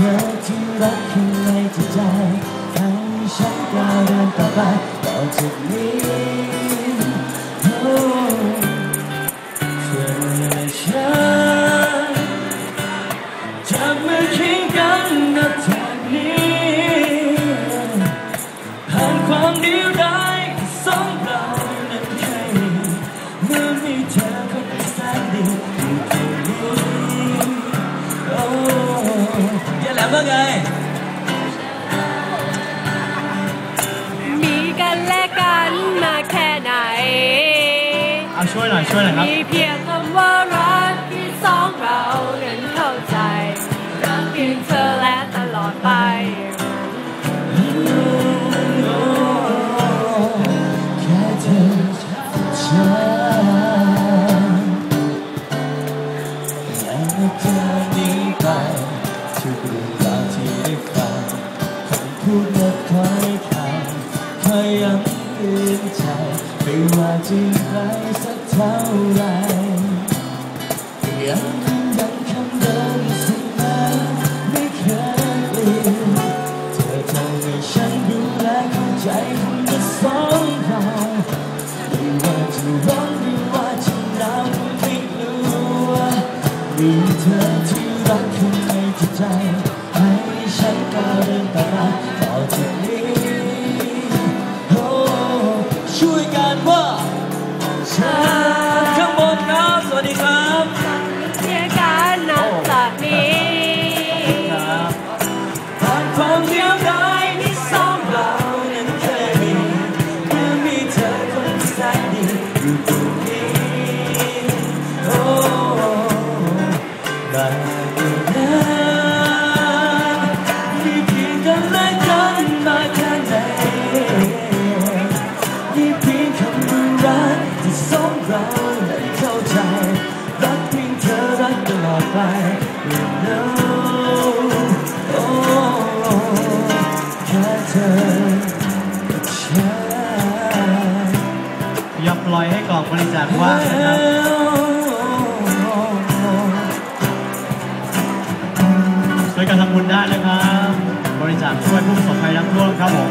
ธอที่รักข้างในจิตใจให้ฉันก้าวเดินต่อไปต่อจากนี้ ยายแหลมว่าไง มีกันและกันมาแค่ไหน เอาช่วยหน่อยช่วยหน่อยครับ มีเพียง พูดหมดคอยคำเคยย้ำเตือนใจไม่ว่าจะไกลสักเท่าไรยังยืนยันคำเดิมเสมอไม่เคยเปลี่ยนเธอทำให้ฉันดูแลเข้าใจคนละสองเราไม่ว่าจะร้อนหรือว่าจะหนาวไม่กลัวมีเธอที่รักข้างในจิตใจ ก้าวเดินต่อไปต่อจากนี้โอ้ช่วยกันว่านข้างบนครับ สวัสดีครับเพียงกันนับจากนี้ครับผ่านความเดียวดายที่สองเรานั้นเคยมีเมื่อมีเธอคนแสนดีอยู่ สองเรานั้นเข้าใจ รักเพียงเธอรักตลอดไป You know โอ้แค่เธอกับฉันอย่าปล่อยให้กล่องบริจาคว่างนะครับ ช่วยกันทำบุญได้นะครับ บริจาคช่วยผู้ประสบภัยน้ำท่วมครับผม